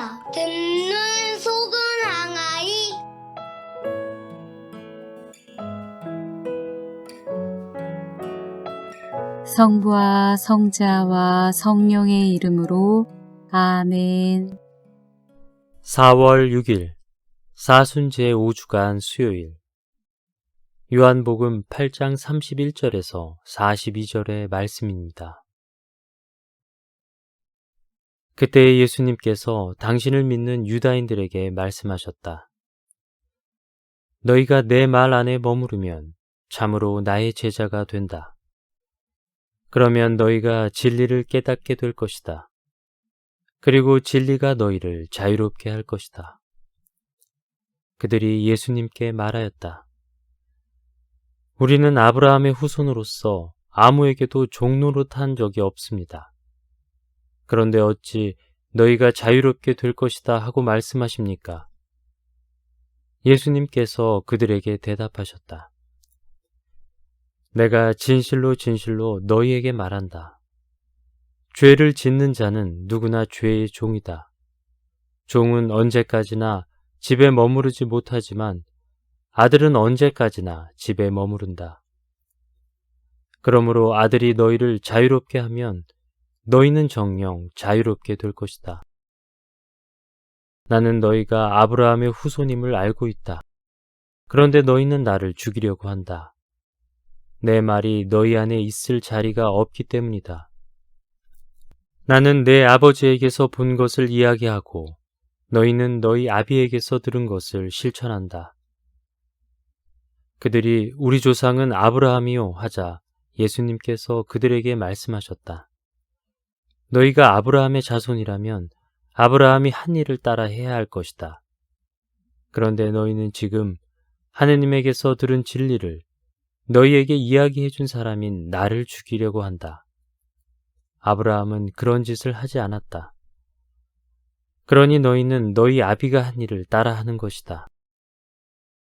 주세요. 듣는 속은 항아리. 성부와 성자와 성령의 이름으로 아멘. 4월 6일 사순제 5주간 수요일 요한복음 8장 31절에서 42절의 말씀입니다. 그때 예수님께서 당신을 믿는 유다인들에게 말씀하셨다. 너희가 내 말 안에 머무르면 참으로 나의 제자가 된다. 그러면 너희가 진리를 깨닫게 될 것이다. 그리고 진리가 너희를 자유롭게 할 것이다. 그들이 예수님께 말하였다. 우리는 아브라함의 후손으로서 아무에게도 종노릇한 적이 없습니다. 그런데 어찌 너희가 자유롭게 될 것이다 하고 말씀하십니까? 예수님께서 그들에게 대답하셨다. 내가 진실로 진실로 너희에게 말한다. 죄를 짓는 자는 누구나 죄의 종이다. 종은 언제까지나 집에 머무르지 못하지만 아들은 언제까지나 집에 머무른다. 그러므로 아들이 너희를 자유롭게 하면 너희는 정령 자유롭게 될 것이다. 나는 너희가 아브라함의 후손임을 알고 있다. 그런데 너희는 나를 죽이려고 한다. 내 말이 너희 안에 있을 자리가 없기 때문이다. 나는 내 아버지에게서 본 것을 이야기하고 너희는 너희 아비에게서 들은 것을 실천한다. 그들이 우리 조상은 아브라함이요 하자 예수님께서 그들에게 말씀하셨다. 너희가 아브라함의 자손이라면 아브라함이 한 일을 따라 해야 할 것이다. 그런데 너희는 지금 하느님에게서 들은 진리를 너희에게 이야기해 준 사람인 나를 죽이려고 한다. 아브라함은 그런 짓을 하지 않았다. 그러니 너희는 너희 아비가 한 일을 따라 하는 것이다.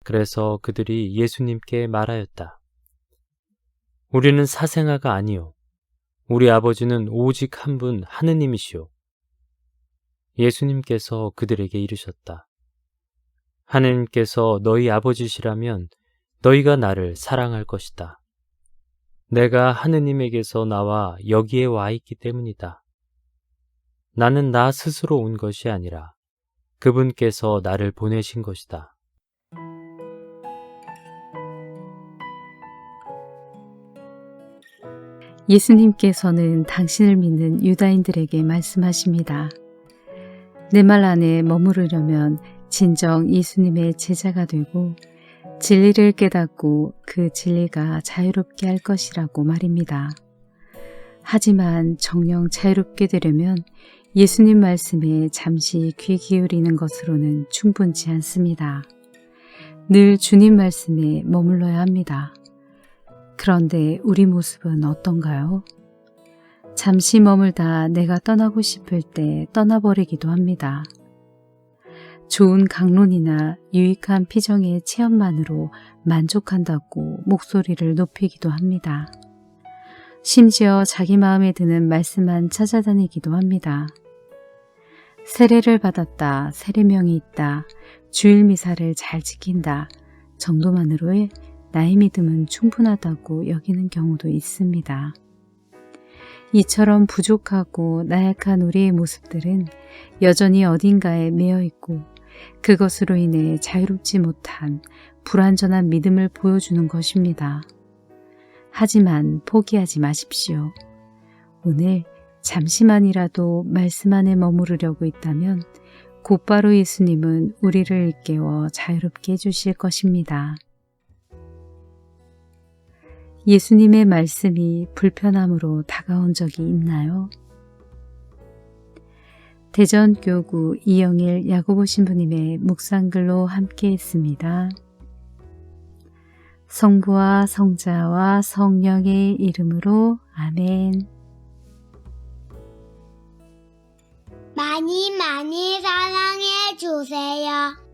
그래서 그들이 예수님께 말하였다. 우리는 사생아가 아니요. 우리 아버지는 오직 한 분 하느님이시오. 예수님께서 그들에게 이르셨다. 하느님께서 너희 아버지시라면 너희가 나를 사랑할 것이다. 내가 하느님에게서 나와 여기에 와 있기 때문이다. 나는 나 스스로 온 것이 아니라 그분께서 나를 보내신 것이다. 예수님께서는 당신을 믿는 유다인들에게 말씀하십니다. 내 말 안에 머무르려면 진정 예수님의 제자가 되고 진리를 깨닫고 그 진리가 자유롭게 할 것이라고 말입니다. 하지만 정령 자유롭게 되려면 예수님 말씀에 잠시 귀 기울이는 것으로는 충분치 않습니다. 늘 주님 말씀에 머물러야 합니다. 그런데 우리 모습은 어떤가요? 잠시 머물다 내가 떠나고 싶을 때 떠나버리기도 합니다. 좋은 강론이나 유익한 피정의 체험만으로 만족한다고 목소리를 높이기도 합니다. 심지어 자기 마음에 드는 말씀만 찾아다니기도 합니다. 세례를 받았다, 세례명이 있다, 주일 미사를 잘 지킨다 정도만으로의 나의 믿음은 충분하다고 여기는 경우도 있습니다. 이처럼 부족하고 나약한 우리의 모습들은 여전히 어딘가에 매여 있고 그것으로 인해 자유롭지 못한 불완전한 믿음을 보여주는 것입니다. 하지만 포기하지 마십시오. 오늘 잠시만이라도 말씀 안에 머무르려고 있다면 곧바로 예수님은 우리를 일깨워 자유롭게 해주실 것입니다. 예수님의 말씀이 불편함으로 다가온 적이 있나요? 대전교구 이영일 야고보 신부님의 묵상글로 함께 했습니다. 성부와 성자와 성령의 이름으로 아멘. 많이 많이 사랑해 주세요.